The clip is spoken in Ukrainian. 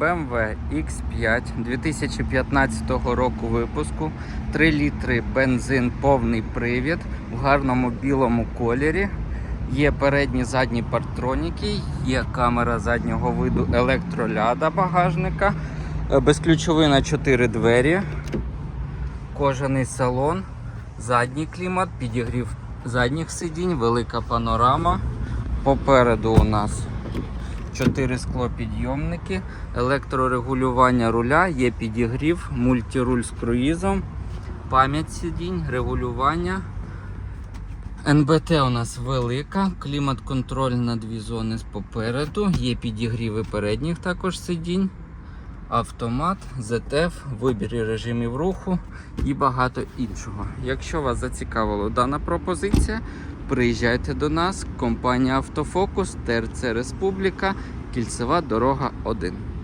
BMW X5 2015 року випуску. 3 літри бензин, повний привід в гарному білому кольорі. Є передні задні партроніки, є камера заднього виду електроляда багажника, е, безключовий на 4 двері, кожаний салон, задній клімат, підігрів задніх сидінь, велика панорама. Попереду у нас 4 склопідйомники, електрорегулювання руля, є підігрів, мультируль з круїзом, пам'ять сидінь, регулювання. НБТ у нас велика, клімат-контроль на дві зони попереду, є підігріви передніх також сидінь, автомат, ZF, вибір режимів руху і багато іншого. Якщо вас зацікавила дана пропозиція, приїжджайте до нас, компанія Автофокус, ТРЦ Республіка, Кільцева дорога 1.